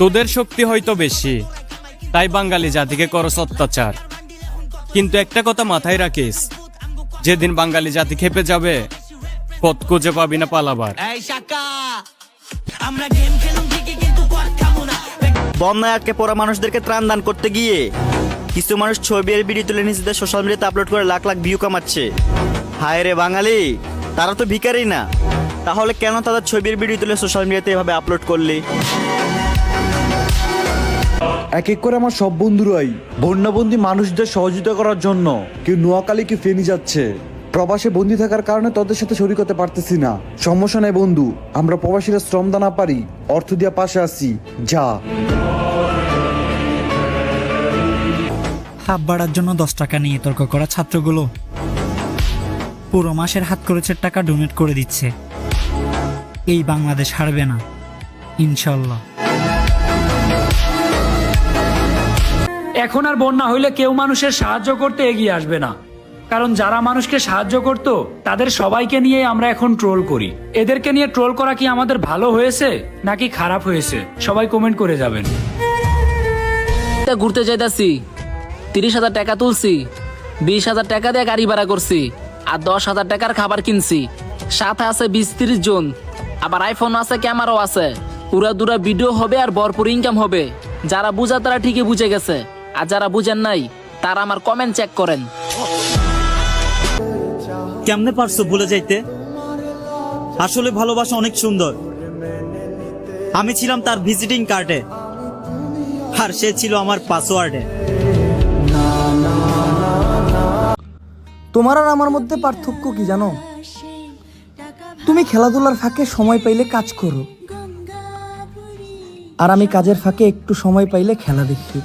তোদের শক্তি হয়তো বেশি। তাই বাঙালি জাতিকে করস অত্যাচার কিন্তু একটা কথা মাথায় রাখিস যেদিন বাঙালি জাতি খেপে যাবে পথ খুঁজে পাবি না পালাবার। এই শাকা আমরা গেম খেলুম ঠিকই কিন্তু কর খামু না। বন্যায় আটকে পড়া মানুষদেরকে ত্রাণ দান করতে গিয়ে কিছু মানুষ ছবি আর ভিডিও তুলে নিজেদের সোশ্যাল মিডিয়াতে আপলোড করে লাখ লাখ ভিউ কামাচ্ছে। হায় রে বাঙালি তারা তো ভিকারি না। তাহলে কেন তাদের ছবির ভিডিও তুলে সোশ্যাল মিডিয়াতে এভাবে আপলোড করলি? এক এক করে আমার সব বন্ধুরাই বন্যাবন্দি মানুষদের সহযোগিতা করার জন্য। কেউ নোয়াখালী কি ফেনি যাচ্ছে। প্রবাসে বন্দি থাকার কারণে তাদের সাথে শরীর করতে পারতেছি না। সমস্যা নেই বন্ধু, আমরা প্রবাসীরা শ্রম দানা পারি, অর্থ দিয়া পাশে আছি। যা। হাত বাড়ার জন্য দশ টাকা নিয়ে তর্ক করা ছাত্রগুলো। পুরো মাসের হাত খরচের টাকা ডোনেট করে দিচ্ছে। এই বাংলাদেশ হারবে না। ইনশাল্লাহ। এখন আর বন্যা হইলে কেউ মানুষের সাহায্য করতে এগিয়ে আসবে না। কারণ যারা মানুষকে সাহায্য করত, তাদের সবাইকে নিয়ে আমরা এখন ট্রোল করি। এদেরকে নিয়ে ট্রোল করা কি আমাদের ভালো হয়েছে, নাকি খারাপ হয়েছে? সবাই কমেন্ট করে যাবেন। ঘুরতে যাইতাছি। তিরিশ হাজার টাকা তুলছি। বিশ হাজার টাকা দিয়ে গাড়ি ভাড়া করছি। আর দশ হাজার টাকার খাবার কিনছি। সাথে আছে বিশ তিরিশ জন। আবার আইফোন আছে ক্যামেরাও আছে। পুরা দুরা ভিডিও হবে আর ভরপুর ইনকাম হবে। যারা বুঝা তারা ঠিকই বুঝে গেছে। আর যারা বুঝেন নাই তারা আমার কমেন্ট চেক করেন। কেমনে পারছ ভুলে যাইতে? আসলে ভালোবাসা অনেক সুন্দর। আমি ছিলাম তার ভিজিটিং কার্ডে আর সে ছিল আমার পাসওয়ার্ডে তোমার আর আমার মধ্যে পার্থক্য কি জানো? তুমি খেলাধুলার ফাঁকে সময় পাইলে কাজ করো। আর আমি কাজের ফাঁকে একটু সময় পাইলে খেলা দেখি।